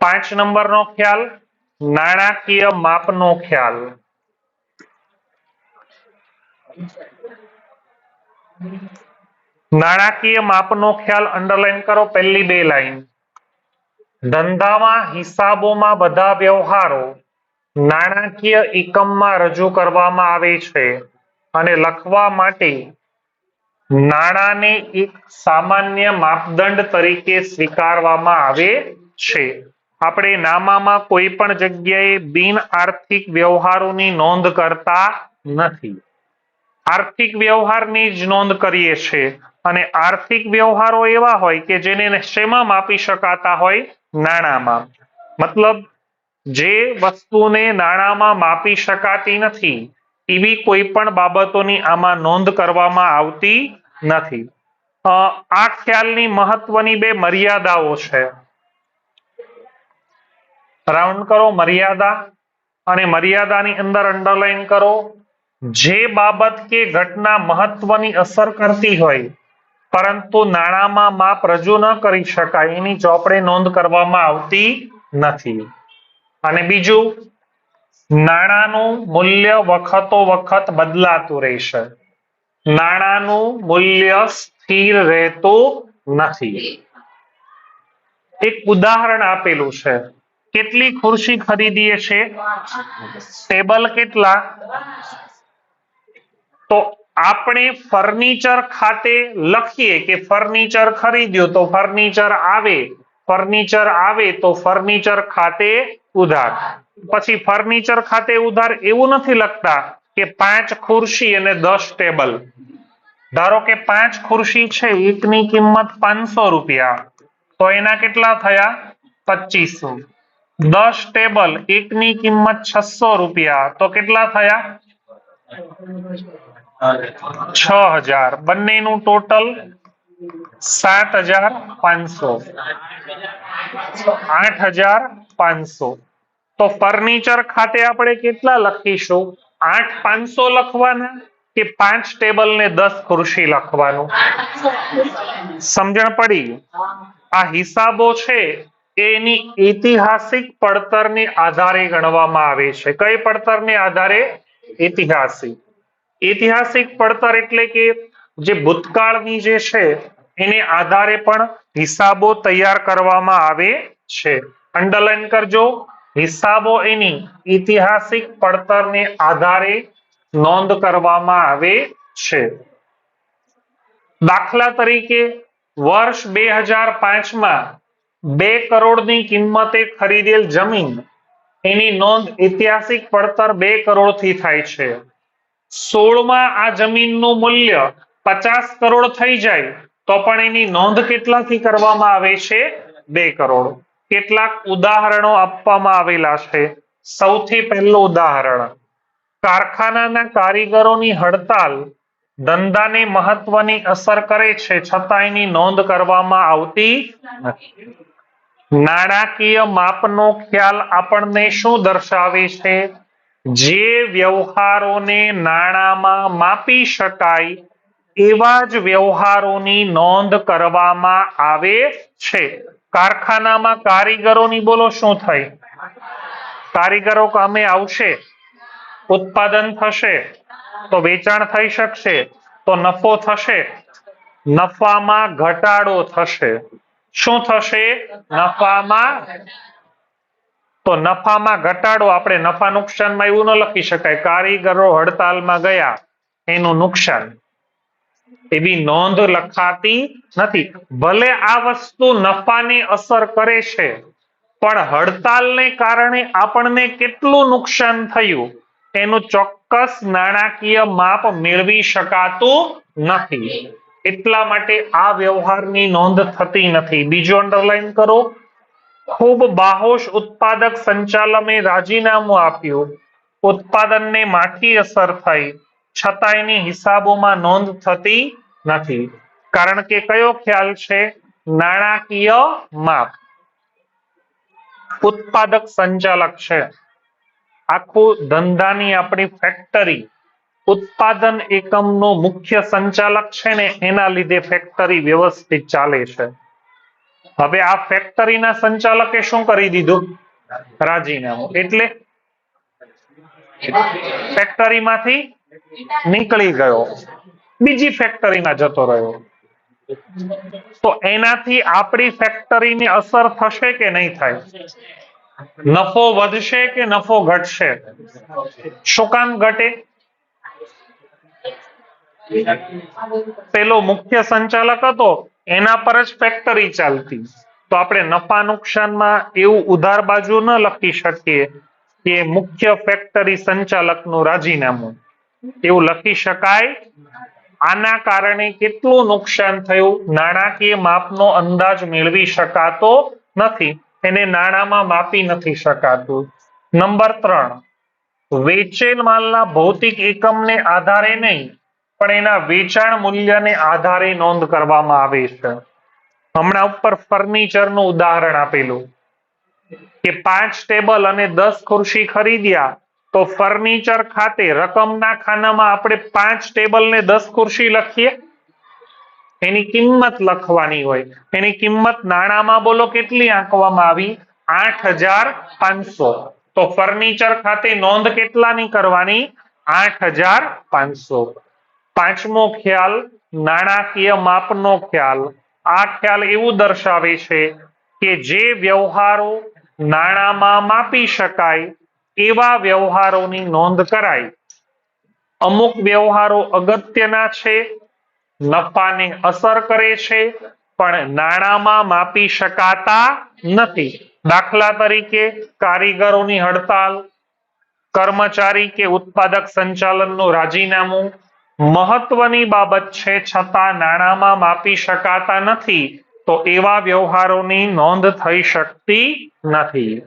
પાંચ નંબરનો ખ્યાલ, નાણાકીય માપનો ખ્યાલ. નાણાકીય માપનો ખ્યાલ અંડરલાઈન કરો પહેલી બે લાઈન ધંધામાં, હિસાબોમાં બધા વ્યવહારો નાણાકીય એકમમાં રજૂ કરવામાં આવે છે અને લખવા માટે નાણાને એક સામાન્ય માપદંડ તરીકે સ્વીકારવામાં આવે છે. આપણે નામામાં કોઈ પણ જગ્યાએ બિન આર્થિક વ્યવહારોની નોંધ કરતા નથી. આર્થિક વ્યવહારની જ નોંધ કરીએ છીએ અને આર્થિક વ્યવહારો એવા હોય કે જેને શેમાં માપી શકાતા હોય? નાણામાં. મતલબ, જે વસ્તુને નાણામાં માપી શકાતી નથી, એવી કોઈ પણ બાબતોની આમાં નોંધ કરવામાં આવતી નથી. આ ખ્યાલની મહત્વની બે મર્યાદાઓ છે. રાઉન્ડ કરો, મર્યાદા અને મર્યાદાની અંદર અંડરલાઈન કરો. જે બાબત કે ઘટના મહત્વની અસર કરતી હોય, પરંતુ નાણામાં માપ રજૂ ન કરી શકાય, એની ચોપડે નોંધ કરવામાં આવતી નથી. અને બીજું, નાણાંનું મૂલ્ય વખતો વખત બદલાતું રહેશે. નાણાંનું મૂલ્ય સ્થિર રહેતું નથી. એક ઉદાહરણ આપેલું છે. કેટલી ખુરશી ખરીદીએ છે? ટેબલ કેટલા? તો આપણે ફર્નિચર ખાતે લખીએ કે ફર્નિચર ખરીદ્યું તો ફર્નિચર આવે ફર્નિચર આવે તો ફર્નિચર ખાતે ઉધાર. પછી ફર્નિચર ખાતે ઉધાર એવું નથી લખતા કે પાંચ ખુરશી અને દસ ટેબલ. ધારો કે પાંચ ખુરશી છે, એકની કિંમત પાંચસો રૂપિયા. તો એના કેટલા થયા? પચીસો. દસ ટેબલ, એકની કિંમત છસો રૂપિયા. તો કેટલા થયા? છ હજાર. બંનેનું ટોટલ સાત હજાર પાંચસો. આઠ હજાર પાંચસો. તો ફર્નિચર ખાતે આપણે કેટલા લખીશું? આઠ પાંચસો લખવાના કે પાંચ ટેબલ ને દસ ખુરશી લખવાનું? સમજણ પડી? આ હિસાબો છે એ એની ઐતિહાસિક પડતરને આધારે ગણવામાં આવે છે. કઈ પડતરને આધારે? ઐતિહાસિક. ઐતિહાસિક પડતર એટલે કે જે ભૂતકાળની જે છે, એને આધારે પણ હિસાબો તૈયાર કરવામાં આવે છે. અંડરલાઈન કરજો. હિસાબો એની ઐતિહાસિક પડતરને આધારે નોંધ કરવામાં આવે છે. દાખલા તરીકે વર્ષ બે હજાર પાંચમાં બે કરોડની કિંમતે ખરીદેલ જમીન. એની નોંધ ઐતિહાસિક પડતર બે કરોડથી થાય છે. સોળમાં આ જમીનનું મૂલ્ય પચાસ કરોડ થઈ જાય, તો પણ એની નોંધ કેટલાથી કરવામાં આવે છે? બે કરોડ. કેટલાક ઉદાહરણો આપવામાં આવેલા છે. સૌથી પહેલું ઉદાહરણ. કારખાનાના કારીગરોની હડતાલ ધંધાને મહત્વની અસર કરે છે છતાં એની નોંધ કરવામાં આવતી નથી. નાણાકીય માપનો ખ્યાલ આપણને શું દર્શાવે છે? જે વ્યવહારોને નાણામાં માપી શકાય, એવા જ વ્યવહારોની નોંધ કરવામાં આવે છે. કારખાનામાં કારીગરોની બોલો, શું થઈ કારીગરો કામે આવશે? ઉત્પાદન થશે? તો વેચાણ થઈ શકશે? તો નફો થશે? નફામાં ઘટાડો થશે? શું થશે? નફામાં? તો નફામાં ઘટાડો આપણે નફા નુકસાનમાં એવું ન લખી શકાય. કારીગરો હડતાલમાં ગયા. એનું નુકસાન. એવી નોંધ લખાતી નથી. ભલે આ વસ્તુ નફાને અસર કરે છે, પણ હડતાલને કારણે આપણને કેટલું નુકસાન થયું? એનું ચોક્કસ નાણાકીય માપ મેળવી શકાતું નથી. એટલા માટે આ વ્યવહારની નોંધ થતી નથી. બીજું અંડરલાઈન કરો. ખૂબ બાહોશ ઉત્પાદક સંચાલમે રાજીનામું આપ્યું. ઉત્પાદનને માઠી અસર થઈ. છતાં એની હિસાબોમાં નોંધ થતી નથી. કારણ કે કયો ખ્યાલ છે? નાણાકીય માપ. ઉત્પાદક સંચાલક છે. આખું ધંધાની આપણી ફેક્ટરી ઉત્પાદન એકમનો મુખ્ય સંચાલક છે ને એના લીધે ફેક્ટરી વ્યવસ્થિત ચાલે છે. હવે આ ફેક્ટરીના સંચાલકે શું કરી દીધું? રાજીનામું. એટલે ફેક્ટરીમાંથી નીકળી ગયો. બીજી ફેક્ટરીમાં જતો રહ્યો. તો એનાથી આપણી ફેક્ટરીની અસર થશે કે નહીં થાય? નફો વધશે કે નફો ઘટશે? શું કામ ઘટે? પેલો મુખ્ય સંચાલક હતો, એના પર જ ફેક્ટરી ચાલતી. તો આપણે નફા નુકસાનમાં એવું ઉધાર બાજુ ન લખી શકીએ કે મુખ્ય ફેક્ટરી સંચાલકનું રાજીનામું. એવું લખી શકાય, આના કારણે કેટલું નુકસાન થયું, નાણાકીય માપનો અંદાજ મેળવી શકાતો નથી, એને નાણામાં માપી નથી શકાતું. નંબર ત્રણ, વેચેલ માલના ભૌતિક એકમને આધારે નહીં પણ એના વેચાણ મૂલ્યને આધારે નોંધ કરવામાં આવે છે. હમણાં ઉપર ફર્નિચરનું ઉદાહરણ આપેલું. કે પાંચ ટેબલ અને દસ ખુરશી ખરીદ્યા, તો ફર્નિચર ખાતે રકમના ખાનામાં આપણે પાંચ ટેબલ ને દસ ખુરશી લખીએ? એની કિંમત લખવાની હોય. એની કિંમત નાણામાં બોલો કેટલી આંકવામાં આવી? આઠ તો ફર્નિચર ખાતે નોંધ કેટલાની કરવાની? આઠ પાંચમો ખ્યાલ, નાણાકીય માપનો ખ્યાલ. આ ખ્યાલ એવું દર્શાવે છે કે જે વ્યવહારો નાણામાં માપી શકાય, એવા વ્યવહારોની નોંધ કરાય. અમુક વ્યવહારો અગત્યના છે, નફાને અસર કરે છે, પણ નાણામાં માપી શકાતા નથી. દાખલા તરીકે કારીગરોની હડતાલ, કર્મચારી કે ઉત્પાદક સંચાલનનું રાજીનામું મહત્વની બાબત છે, છતાં નાણામાં માપી શકાતા નથી, તો એવા વ્યવહારોની નોંધ થઈ શકતી નથી.